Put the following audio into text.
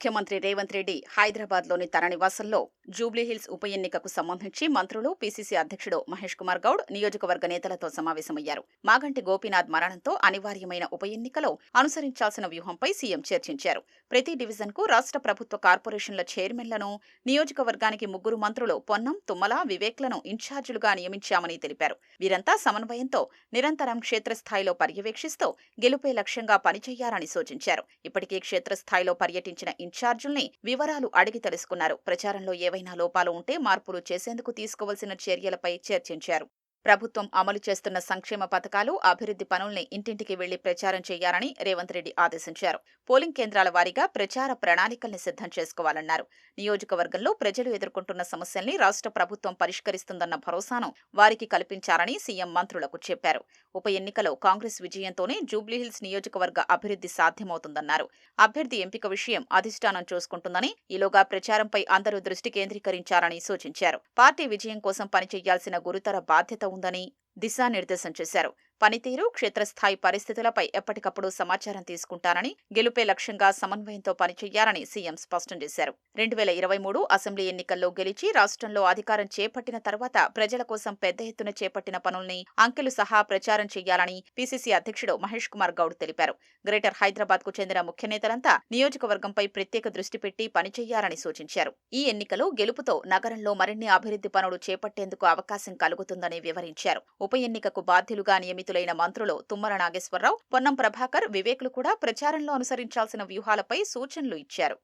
ముఖ్యమంత్రి రేవంత్ రెడ్డి హైదరాబాద్లోని తన నివాసంలో జూబ్లీహిల్స్ ఉప ఎన్నికకు సంబంధించి మంత్రులు పీసీసీ అధ్యక్షుడు మహేష్ కుమార్ గౌడ్ నియోజకవర్గ నేతలతో సమావేశమయ్యారు. మాగంటి గోపీనాథ్ మరణంతో అనివార్యమైన ఉప ఎన్నికలో అనుసరించాల్సిన వ్యూహంపై సీఎం చర్చించారు. ప్రతి డివిజన్కు రాష్ట్ర ప్రభుత్వ కార్పొరేషన్ల చైర్మన్లను నియోజకవర్గానికి ముగ్గురు మంత్రులు పొన్నం తుమ్మల వివేక్లను ఇన్ఛార్జీలుగా నియమించామని తెలిపారు. వీరంతా సమన్వయంతో నిరంతరం క్షేత్రస్థాయిలో పర్యవేక్షిస్తూ గెలుపే లక్ష్యంగా పనిచేయాలని సూచించారు. ఇప్పటికే క్షేత్రస్థాయిలో పర్యటించిన ఇన్ఛార్జుల్ని వివరాలు అడిగి తెలుసుకున్నారు. ప్రచారంలో ఏవైనా లోపాలు ఉంటే మార్పులు చేసేందుకు తీసుకోవాల్సిన చర్యలపై చర్చించారు. ప్రభుత్వం అమలు చేస్తున్న సంక్షేమ పథకాలు అభివృద్ధి పనుల్ని ఇంటింటికి వెళ్ళి ప్రచారం చేయాలని రేవంత్ రెడ్డి ఆదేశించారు. పోలింగ్ కేంద్రాల వారీగా ప్రచార ప్రణాళికల్ని సిద్ధం చేసుకోవాలన్నారు. నియోజకవర్గంలో ప్రజలు ఎదుర్కొంటున్న సమస్యల్ని రాష్ట్ర ప్రభుత్వం పరిష్కరిస్తుందన్న భరోసాను వారికి కల్పించాలని సీఎం మంత్రులకు చెప్పారు. ఉప ఎన్నికలో కాంగ్రెస్ విజయంతోనే జూబ్లీహిల్స్ నియోజకవర్గ అభివృద్ధి సాధ్యమవుతుందన్నారు. అభ్యర్థి ఎంపిక విషయం అధిష్టానం చూసుకుంటుందని ఈలోగా ప్రచారంపై అందరూ దృష్టి కేంద్రీకరించాలని సూచించారు. పార్టీ విజయం కోసం పనిచేయాల్సిన గురుతర బాధ్యత ఉందని దిశానిర్దేశం చేశారు. పనితీరు క్షేత్రస్థాయి పరిస్థితులపై ఎప్పటికప్పుడు సమాచారం తీసుకుంటారని గెలుపే లక్ష్యంగా సమన్వయంతో పనిచేయాలని సీఎం స్పష్టం చేశారు. రెండు వేల ఇరవై మూడు అసెంబ్లీ ఎన్నికల్లో గెలిచి రాష్ట్రంలో అధికారం చేపట్టిన తర్వాత ప్రజల కోసం పెద్ద ఎత్తున చేపట్టిన పనుల్ని అంకెలు సహా ప్రచారం చేయాలని పీసీసీ అధ్యక్షుడు మహేష్ కుమార్ గౌడ్ తెలిపారు. గ్రేటర్ హైదరాబాద్కు చెందిన ముఖ్య నేతలంతా నియోజకవర్గంపై ప్రత్యేక దృష్టి పెట్టి పనిచేయాలని సూచించారు. ఈ ఎన్నికలో గెలుపుతో నగరంలో మరిన్ని అభివృద్ధి పనులు చేపట్టేందుకు అవకాశం కలుగుతుందని వివరించారు. ఉప ఎన్నికకు బాధ్యులుగా నియమితులైన మంత్రులు తుమ్మల నాగేశ్వరరావు పొన్నం ప్రభాకర్ వివేకులు కూడా ప్రచారంలో అనుసరించాల్సిన వ్యూహాలపై సూచనలు ఇచ్చారు.